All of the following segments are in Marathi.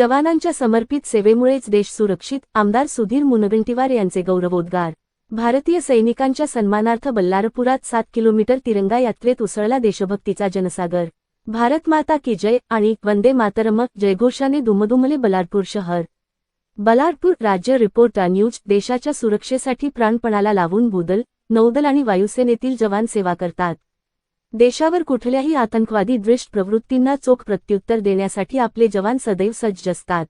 जवानांच्या समर्पित सेवेमुळेच देश सुरक्षित आमदार सुधीर मुनगंटीवार यांचे गौरवोद्गार. भारतीय सैनिकांच्या सन्मानार्थ बल्लारपुरात सात किलोमीटर तिरंगा यात्रेत उसळला देशभक्तीचा जनसागर. भारत माता की जय आणि वंदे मातरम जयघोषाने दुमदुमले बलारपूर शहर. बलारपूर राज्य रिपोर्टर न्यूज देशाच्या सुरक्षेसाठी प्राणपणाला लावून भूदल नौदल आणि वायुसेनेतील जवान सेवा करतात. देशावर कुठल्याही आतंकवादी दृष्ट प्रवृत्तींना चोख प्रत्युत्तर देण्यासाठी आपले जवान सदैव सज्ज असतात.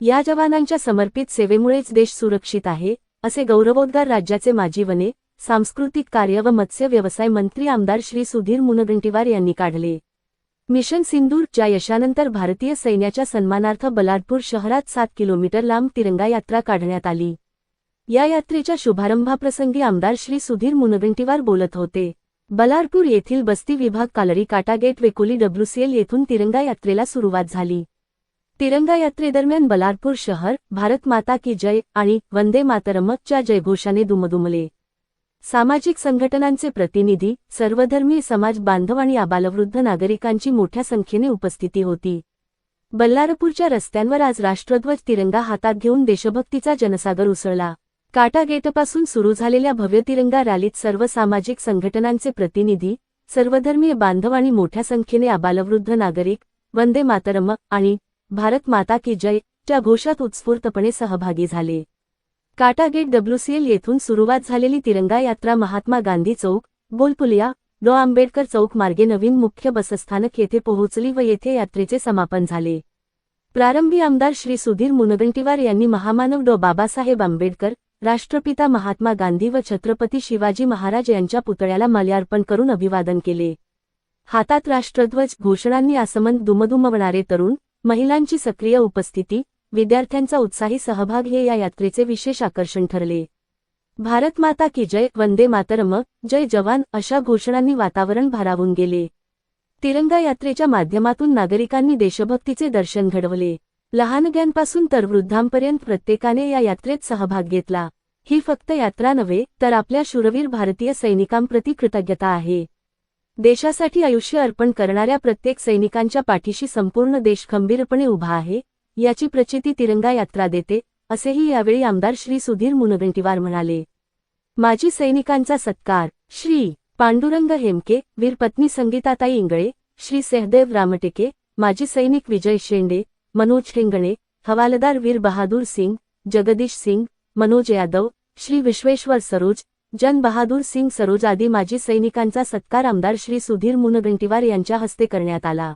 या जवानांच्या समर्पित सेवेमुळेच देश सुरक्षित आहे असे गौरवोद्गार राज्याचे माजी वने सांस्कृतिक कार्य व मत्स्य व्यवसाय मंत्री आमदार श्री सुधीर मुनगंटीवार यांनी काढले. मिशन सिंदूरच्या यशानंतर भारतीय सैन्याच्या सन्मानार्थ बलाडपूर शहरात सात किलोमीटर लांब तिरंगा यात्रा काढण्यात आली. या यात्रेच्या शुभारंभाप्रसंगी आमदार श्री सुधीर मुनगंटीवार बोलत होते. बलारपूर येथील बस्ती विभाग कालरी काटा गेट वेकोली डब्ल्यूसीएल येथून तिरंगा यात्रेला सुरुवात झाली. तिरंगा यात्रेदरम्यान बलारपूर शहर भारत माता की जय आणि वंदे मातरमच्या जयघोषाने दुमदुमले. सामाजिक संघटनांचे प्रतिनिधी सर्वधर्मीय समाज बांधव आणि आबालवृद्ध नागरिकांची मोठ्या संख्येने उपस्थिती होती. बल्लारपूरच्या रस्त्यांवर आज राष्ट्रध्वज तिरंगा हातात घेऊन देशभक्तीचा जनसागर उसळला. काटा गेटपासून सुरू झालेल्या भव्य तिरंगा रॅलीत सर्व सामाजिक संघटनांचे प्रतिनिधी सर्वधर्मीय बांधव आणि मोठ्या संख्येने आबालवृद्ध नागरिक वंदे मातरम आणि भारत माता की जय च्या घोषात उत्स्फूर्तपणे सहभागी झाले. काटा गेट डब्ल्यूसीएल येथून सुरुवात झालेली तिरंगा यात्रा महात्मा गांधी चौक बोलपुलिया डॉ. आंबेडकर चौक मार्गे नवीन मुख्य बसस्थानक येथे पोहोचली व येथे यात्रेचे समापन झाले. प्रारंभी आमदार श्री सुधीर मुनगंटीवार यांनी महामानव डॉ. बाबासाहेब आंबेडकर राष्ट्रपिता महात्मा गांधी व छत्रपती शिवाजी महाराज यांच्या पुतळ्याला माल्यार्पण करून अभिवादन केले. हातात राष्ट्रध्वज घोषणांनी आसमंत दुमदुमवणारे तरुण महिलांची सक्रिय उपस्थिती विद्यार्थ्यांचा उत्साही सहभाग हे या यात्रेचे विशेष आकर्षण ठरले. भारत माता की जय वंदे मातरम जय जवान अशा घोषणांनी वातावरण भारावून गेले. तिरंगा यात्रेच्या माध्यमातून नागरिकांनी देशभक्तीचे दर्शन घडवले. लहानग्यांपासून तर वृद्धांपर्यंत प्रत्येकाने या यात्रेत सहभाग घेतला. ही फक्त यात्रा नव्हे तर आपल्या शूरवीर भारतीय सैनिकांप्रती कृतज्ञता आहे. देशासाठी आयुष्य अर्पण करणाऱ्या प्रत्येक सैनिकांच्या पाठीशी संपूर्ण देश खंबीरपणे उभा आहे याची प्रचिती तिरंगा यात्रा देते असेही यावेळी आमदार श्री सुधीर मुनगंटीवार म्हणाले. माजी सैनिकांचा सत्कार श्री पांडुरंग हेमके वीरपत्नी संगीताताई इंगळे श्री सहदेव रामटेके माजी सैनिक विजय शेंडे मनोज ठेंगणे हवालदार वीर बहादूर सिंग जगदीश सिंग मनोज यादव श्री विश्वेश्वर सरोज जन बहादूर सिंग सरोज आदी माजी सैनिकांचा सत्कार आमदार श्री सुधीर मुनगंटीवार यांच्या हस्ते करण्यात आला.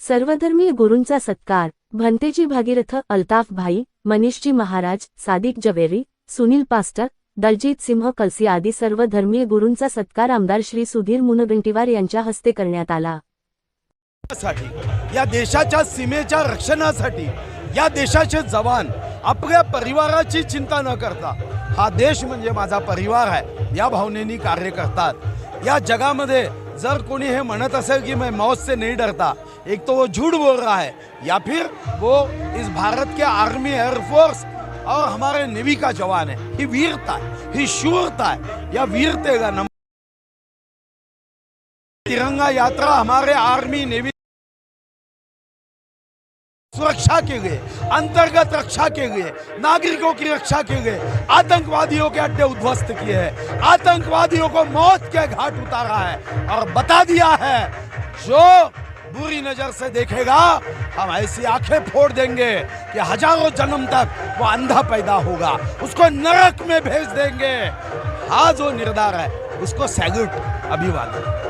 सर्वधर्मीय गुरूंचा सत्कार भंतेजी भागीरथ अल्ताफ भाई मनीषजी महाराज सादिक जवेरी सुनील पास्टर दलजीत सिंह कलसी आदी सर्व धर्मीय गुरूंचा सत्कार आमदार श्री सुधीर मुनगंटीवार यांच्या हस्ते करण्यात आला. या देशाच्या सीमेच्या रक्षणासाठी या देशाचे जवान आपल्या परिवाराची चिंता न करता हा देश म्हणजे माझा परिवार आहे. या भावनेनी कार्य करतात. या जगामध्ये जर कोणी हे म्हणत असेल की मैं मौत से नहीं डरता, एक तो वो झूठ बोल रहा है, या फिर वो इस भारत के आर्मी एयरफोर्स और हमारे नेवी का जवान है। ही वीरता है, ही शूरता है, या वीरते का नम तिरंगा यात्रा हमारे आर्मी नेवी सुरक्षा के लिए, अंतर्गत रक्षा के लिए, नागरिकों की रक्षा के लिए आतंकवादियों के अड्डे उद्ध्वस्त किए हैं। आतंकवादियों को मौत के घाट उतारा है और बता दिया है, जो बुरी नज़र से देखेगा, हम ऐसी आँखें फोड़ देंगे कि हज़ारों जन्म तक वो अंधा पैदा होगा। उसको नरक में भेज देंगे। हा, जो निर्धार है, उसको सैल्यूट अभिवादन।